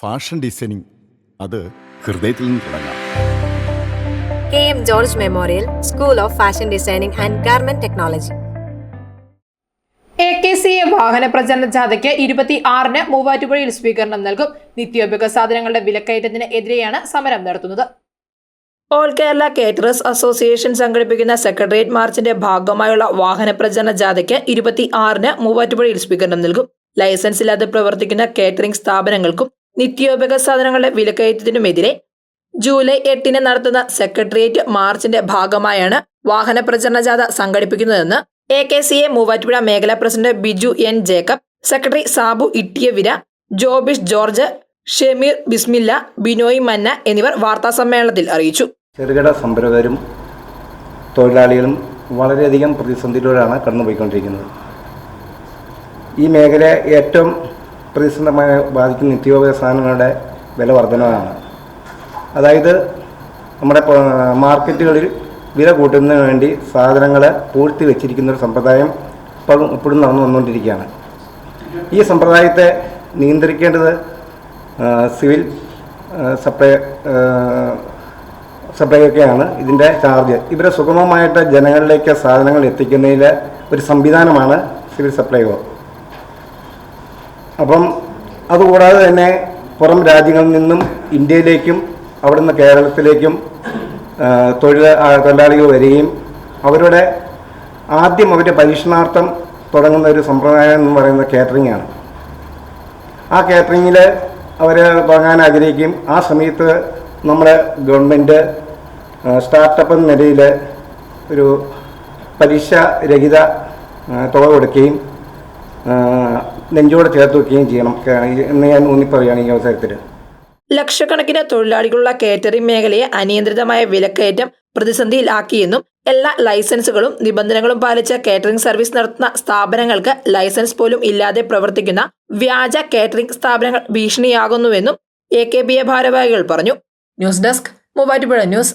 Fashion designing. അത് ഹൃദയത്തിൽ നിന്ന് തുടങ്ങാം. K M George memorial school of fashion designing and garment technology. A K C A വാഹന പ്രചരണ ജാഥയ്ക്ക് ഇരുപത്തി ആറിന് മൂവാറ്റുപുഴയിൽ സ്വീകരണം നൽകും. നിത്യോപയോഗ സാധനങ്ങളുടെ വിലക്കയറ്റത്തിന് എതിരെയാണ് സമരം നടത്തുന്നത്. ഓൾ കേരള കേറ്ററേഴ്സ് അസോസിയേഷൻ സംഘടിപ്പിക്കുന്ന സെക്രട്ടേറിയറ്റ് മാർച്ചിന്റെ ഭാഗമായുള്ള വാഹന പ്രചരണ ജാഥയ്ക്ക് ഇരുപത്തി ആറിന് മൂവാറ്റുപുഴയിൽ സ്വീകരണം നൽകും. ലൈസൻസ് ഇല്ലാതെ പ്രവർത്തിക്കുന്ന കേറ്ററിംഗ് സ്ഥാപനങ്ങൾക്കും നിത്യോപയോഗ സാധനങ്ങളുടെ വിലക്കയറ്റത്തിനുമെതിരെ ജൂലൈ എട്ടിന് നടത്തുന്ന സെക്രട്ടേറിയറ്റ് മാർച്ചിന്റെ ഭാഗമായാണ് വാഹന പ്രചരണ ജാഥ സംഘടിപ്പിക്കുന്നതെന്ന് A K C A Muvattupuzha മേഖലാ president Biju N Jacob secretary Sabu Ittiyavira Jobish George Shemeer Bismilla Binoy Manna എന്നിവർ വാർത്താസമ്മേളനത്തിൽ അറിയിച്ചു. ചെറുകിട സംരംഭകരും തൊഴിലാളികളും വളരെയധികം പ്രതിസന്ധിയിലൂടെയാണ് കടന്നുപോയിക്കൊണ്ടിരിക്കുന്നത്. ഈ മേഖല ഏറ്റവും പ്രതിസന്ധമായി ബാധിക്കുന്ന നിത്യോപയോഗ സാധനങ്ങളുടെ വില വർധനവാണ്. അതായത് നമ്മുടെ മാർക്കറ്റുകളിൽ വില കൂട്ടുന്നതിന് വേണ്ടി സാധനങ്ങൾ പൂഴ്ത്തി വെച്ചിരിക്കുന്ന ഒരു സമ്പ്രദായം ഇപ്പോഴും ഇപ്പോഴും നടന്നു വന്നുകൊണ്ടിരിക്കുകയാണ്. ഈ സമ്പ്രദായത്തെ നിയന്ത്രിക്കേണ്ടത് സിവിൽ സപ്ലൈ സപ്ലൈയൊക്കെയാണ് ഇതിന്റെ ചാർജ്. ഇവരെ സുഗമമായിട്ട് ജനങ്ങളിലേക്ക് സാധനങ്ങൾ എത്തിക്കുന്നതിൽ ഒരു സംവിധാനമാണ് സിവിൽ സപ്ലൈകോ. അപ്പം അതുകൂടാതെ തന്നെ പുറം രാജ്യങ്ങളിൽ നിന്നും ഇന്ത്യയിലേക്കും അവിടുന്ന് കേരളത്തിലേക്കും തൊഴിൽ തൊഴിലാളികൾ വരികയും അവരുടെ ആദ്യം അവരുടെ പരീക്ഷണാർത്ഥം തുടങ്ങുന്ന ഒരു സമ്പ്രദായം എന്ന് പറയുന്നത് കാറ്ററിംഗ് ആണ്. ആ കാറ്ററിങ്ങിൽ അവർ വാങ്ങാൻ ആഗ്രഹിക്കും. ആ സമയത്ത് നമ്മുടെ ഗവൺമെന്റ് സ്റ്റാർട്ടപ്പ് എന്ന നിലയിൽ ഒരു പലിശ രഹിത തുക കൊടുക്കുകയും നെഞ്ചോട് ചേർത്ത് വെക്കുകയും ചെയ്യണം. എന്ന് ഞാൻ ഊന്നിപ്പറയുകയാണ് ഈ അവസരത്തിൽ. ലക്ഷക്കണക്കിന് തൊഴിലാളികളുള്ള കേറ്ററിംഗ് മേഖലയെ അനിയന്ത്രിതമായ വിലക്കയറ്റം പ്രതിസന്ധിയിലാക്കിയെന്നും എല്ലാ ലൈസൻസുകളും നിബന്ധനകളും പാലിച്ച കേറ്ററിംഗ് സർവീസ് നടത്തുന്ന സ്ഥാപനങ്ങൾക്ക് ലൈസൻസ് പോലും ഇല്ലാതെ പ്രവർത്തിക്കുന്ന വ്യാജ കേറ്ററിംഗ് സ്ഥാപനങ്ങൾ ഭീഷണിയാകുന്നുവെന്നും എ കെ ബി എ ഭാരവാഹികൾ പറഞ്ഞു. News desk Muvattupuzha news.